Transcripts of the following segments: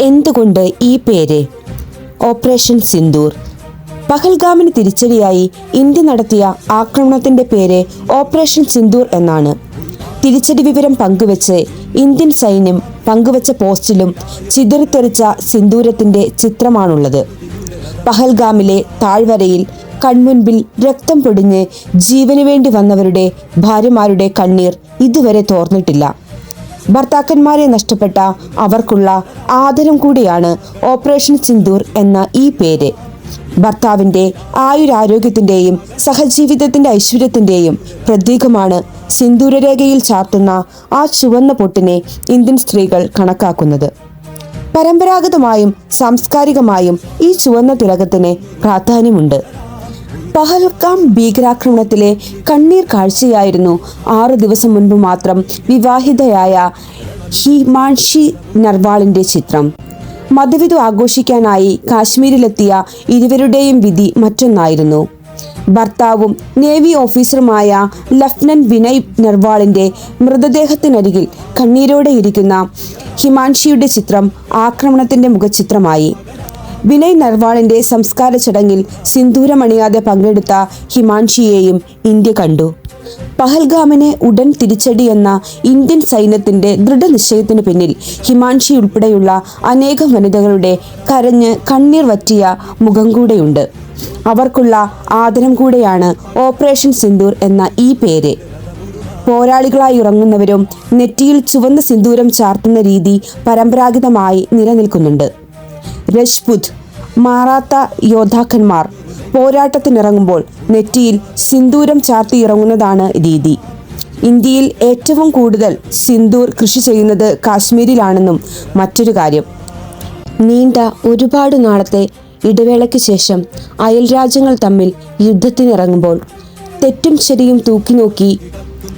എന്തുകൊണ്ട് ഈ പേര്? ഓപ്പറേഷൻ സിന്ദൂർ. പഹൽഗാമിന് തിരിച്ചടിയായി ഇന്ത്യ നടത്തിയ ആക്രമണത്തിന്റെ പേര് ഓപ്പറേഷൻ സിന്ദൂർ എന്നാണ്. തിരിച്ചടി വിവരം പങ്കുവച്ച് ഇന്ത്യൻ സൈന്യം പങ്കുവച്ച പോസ്റ്റിലും ചിതറിത്തെറിച്ച സിന്ദൂരത്തിന്റെ ചിത്രമാണുള്ളത്. പഹൽഗാമിലെ താഴ്വരയിൽ കൺമുൻപിൽ രക്തം പൊടിഞ്ഞ് ജീവനുവേണ്ടി വന്നവരുടെ ഭാര്യമാരുടെ കണ്ണീർ ഇതുവരെ തോർന്നിട്ടില്ല. ഭർത്താക്കന്മാരെ നഷ്ടപ്പെട്ട അവർക്കുള്ള ആദരം കൂടിയാണ് ഓപ്പറേഷൻ സിന്ദൂർ എന്ന ഈ പേര്. ഭർത്താവിന്റെ ആയുരാരോഗ്യത്തിന്റെയും സഹജീവിതത്തിന്റെ ഐശ്വര്യത്തിന്റെയും പ്രതീകമാണ് സിന്ദൂരരേഖയിൽ ചാർത്തുന്ന ആ ചുവന്ന പൊട്ടിനെ ഇന്ത്യൻ സ്ത്രീകൾ കണക്കാക്കുന്നത്. പരമ്പരാഗതമായും സാംസ്കാരികമായും ഈ ചുവന്ന തിലകത്തിന് പ്രാധാന്യമുണ്ട്. പഹൽഗാം ഭീകരാക്രമണത്തിലെ കണ്ണീർ കാഴ്ചയായിരുന്നു. ആറു ദിവസം മുൻപ് മാത്രം വിവാഹിതയായ ഹിമാൻഷി നർവാളിന്റെ ചിത്രം. മതവിധു ആഘോഷിക്കാനായി കാശ്മീരിലെത്തിയ ഇരുവരുടെയും വിധി മറ്റൊന്നായിരുന്നു. ഭർത്താവും നേവി ഓഫീസറുമായ ലഫ്റ്റനന്റ് വിനയ് നർവാളിന്റെ മൃതദേഹത്തിനരികിൽ കണ്ണീരോടെ ഇരിക്കുന്ന ഹിമാൻഷിയുടെ ചിത്രം ആക്രമണത്തിന്റെ മുഖചിത്രമായി. വിനയ് നർവാളിന്റെ സംസ്കാര ചടങ്ങിൽ സിന്ദൂരമണിയാതെ പങ്കെടുത്ത ഹിമാൻഷിയെയും ഇന്ത്യ കണ്ടു. പഹൽഗാമിനെ ഉടൻ തിരിച്ചടി എന്ന ഇന്ത്യൻ സൈന്യത്തിന്റെ ദൃഢനിശ്ചയത്തിന് പിന്നിൽ ഹിമാൻഷി ഉൾപ്പെടെയുള്ള അനേകം വനിതകളുടെ കരഞ്ഞ് കണ്ണീർ വറ്റിയ മുഖം കൂടെയുണ്ട്. അവർക്കുള്ള ആദരം കൂടെയാണ് ഓപ്പറേഷൻ സിന്ദൂർ എന്ന ഈ പേര്. പോരാളികളായി ഇറങ്ങുന്നവരും നെറ്റിയിൽ ചുവന്ന സിന്ദൂരം ചാർത്തുന്ന രീതി പരമ്പരാഗതമായി നിലനിൽക്കുന്നുണ്ട്. രജ്പുത് മാറാത്ത യോദ്ധാക്കന്മാർ. പോരാട്ടത്തിനിറങ്ങുമ്പോൾ നെറ്റിയിൽ സിന്ദൂരം ചാർത്തി ഇറങ്ങുന്നതാണ് രീതി. ഇന്ത്യയിൽ ഏറ്റവും കൂടുതൽ സിന്ദൂർ കൃഷി ചെയ്യുന്നത് കാശ്മീരിലാണെന്നും മറ്റൊരു കാര്യം. നീണ്ട ഒരുപാട് നാളത്തെ ഇടവേളയ്ക്ക് ശേഷം അയൽ രാജ്യങ്ങൾ തമ്മിൽ യുദ്ധത്തിനിറങ്ങുമ്പോൾ തെറ്റും ശരിയും തൂക്കി നോക്കി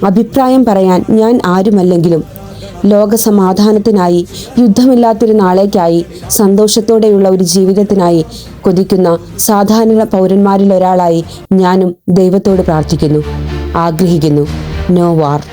അഭിപ്രായം പറയാൻ ഞാൻ ആരുമല്ലെങ്കിലും ലോക സമാധാനത്തിനായി യുദ്ധമില്ലാത്തൊരു നാളേക്കായി സന്തോഷത്തോടെയുള്ള ഒരു ജീവിതത്തിനായി കൊതിക്കുന്ന സാധാരണ പൗരന്മാരിൽ ഒരാളായി ഞാനും ദൈവത്തോട് പ്രാർത്ഥിക്കുന്നു. ആഗ്രഹിക്കുന്നു. No war.